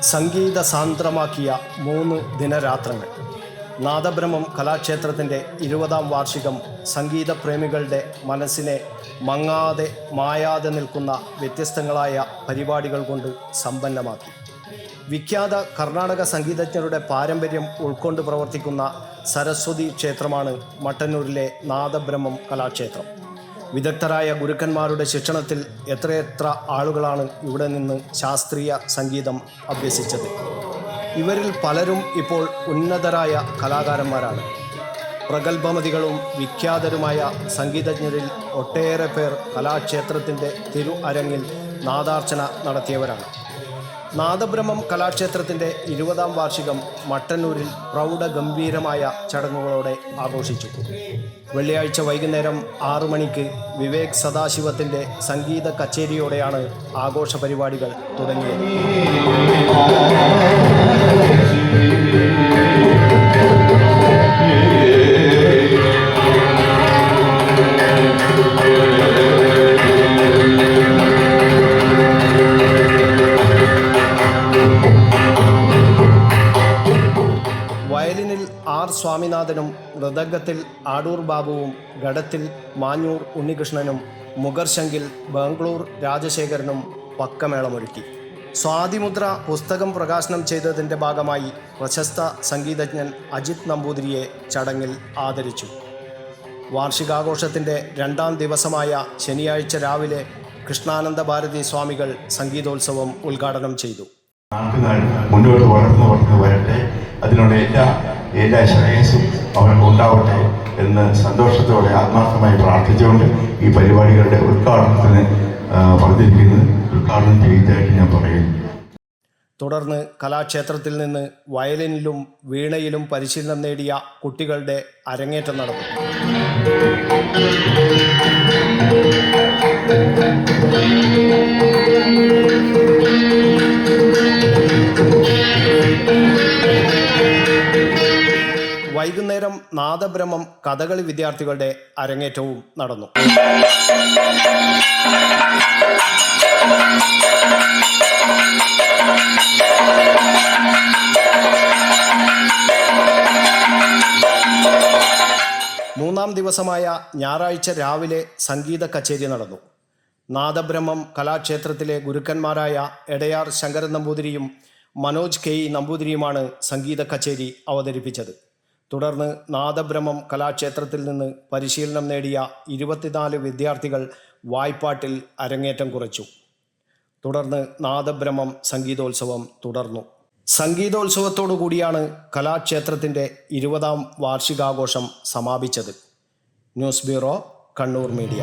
സംഗീത സാന്ദ്രമാക്കിയ മൂന്ന് ദിനരാത്രങ്ങൾ. നാദബ്രഹ്മം കലാക്ഷേത്രത്തിന്റെ ഇരുപതാം വാർഷികം സംഗീത പ്രേമികളുടെ മനസ്സിനെ മങ്ങാതെ മായാതെ നിൽക്കുന്ന വ്യത്യസ്തങ്ങളായ പരിപാടികൾ കൊണ്ട് സമ്പന്നമാക്കി. വിഖ്യാത കർണാടക സംഗീതജ്ഞരുടെ പാരമ്പര്യം ഉൾക്കൊണ്ട് പ്രവർത്തിക്കുന്ന സരസ്വതി ക്ഷേത്രമാണ് മട്ടന്നൂരിലെ നാദബ്രഹ്മം കലാക്ഷേത്രം. വിദഗ്ധരായ ഗുരുക്കന്മാരുടെ ശിക്ഷണത്തിൽ എത്രയെത്ര ആളുകളാണ് ഇവിടെ നിന്ന് ശാസ്ത്രീയ സംഗീതം അഭ്യസിച്ചത്? ഇവരിൽ പലരും ഇപ്പോൾ ഉന്നതരായ കലാകാരന്മാരാണ്. പ്രഗത്ഭമതികളും വിഖ്യാതരുമായ സംഗീതജ്ഞരിൽ ഒട്ടേറെ പേർ കലാക്ഷേത്രത്തിന്റെ തിരു അരങ്ങിൽ നാദാർച്ചന നടത്തിയവരാണ്. നാദബ്രഹ്മം കലാക്ഷേത്രത്തിന്റെ ഇരുപതാം വാർഷികം മട്ടന്നൂരിൽ പ്രൗഢഗംഭീരമായ ചടങ്ങുകളോടെ ആഘോഷിച്ചു. വെള്ളിയാഴ്ച വൈകുന്നേരം ആറു മണിക്ക് വിവേക് സദാശിവത്തിന്റെ സംഗീത കച്ചേരിയോടെയാണ് ആഘോഷ പരിപാടികൾ തുടങ്ങിയത്. വയലിനിൽ ആർ സ്വാമിനാഥനും മൃദംഗത്തിൽ ആടൂർ ബാബുവും ഘടത്തിൽ മാഞ്ഞൂർ ഉണ്ണികൃഷ്ണനും മുഗർശങ്കിൽ ബാംഗ്ലൂർ രാജശേഖരനും പക്കമേളമൊരുക്കി. സ്വാതിമുദ്ര പുസ്തകം പ്രകാശനം ചെയ്തതിന്റെ ഭാഗമായി പ്രശസ്ത സംഗീതജ്ഞൻ അജിത് നമ്പൂതിരിയെ ചടങ്ങിൽ ആദരിച്ചു. വാർഷികാഘോഷത്തിന്റെ രണ്ടാം ദിവസമായ ശനിയാഴ്ച രാവിലെ കൃഷ്ണാനന്ദ ഭാരതി സ്വാമികൾ സംഗീതോത്സവം ഉദ്ഘാടനം ചെയ്തു. മുന്നോട്ട് വളർന്നു വളർന്നു വരട്ടെ. അതിനുള്ള എല്ലാ എല്ലാ ശ്രേയസ്സും അവർക്ക് ഉണ്ടാവട്ടെ എന്ന് സന്തോഷത്തോടെ ആത്മാർത്ഥമായി പ്രാർത്ഥിച്ചുകൊണ്ട് ഈ പരിപാടികളുടെ ഉദ്ഘാടനത്തിന് പറഞ്ഞിരിക്കുന്നത് ഉദ്ഘാടനം ചെയ്തതായിട്ട് ഞാൻ പറയുന്നു. തുടർന്ന് കലാക്ഷേത്രത്തിൽ നിന്ന് വയലിനിലും വീണയിലും പരിശീലനം നേടിയ കുട്ടികളുടെ അരങ്ങേറ്റം നടന്നു. നാദബ്രഹ്മം കഥകളി വിദ്യാർത്ഥികളുടെ അരങ്ങേറ്റവും നടന്നു. മൂന്നാം ദിവസമായ ഞായറാഴ്ച രാവിലെ സംഗീത കച്ചേരി നടന്നു. നാദബ്രഹ്മം കലാക്ഷേത്രത്തിലെ ഗുരുക്കന്മാരായ എടയാർ ശങ്കരൻ നമ്പൂതിരിയും മനോജ് കെ നമ്പൂതിരിയുമാണ് സംഗീത കച്ചേരി അവതരിപ്പിച്ചത്. തുടർന്ന് നാദബ്രഹ്മം കലാക്ഷേത്രത്തിൽ നിന്ന് പരിശീലനം നേടിയ ഇരുപത്തിനാല് വിദ്യാർത്ഥികൾ വായ്പാട്ടിൽ അരങ്ങേറ്റം കുറിച്ചു. തുടർന്ന് നാദബ്രഹ്മം സംഗീതോത്സവം തുടർന്നു. സംഗീതോത്സവത്തോടു കൂടിയാണ് കലാക്ഷേത്രത്തിന്റെ ഇരുപതാം വാർഷികാഘോഷം സമാപിച്ചത്. News bureau Kannur media.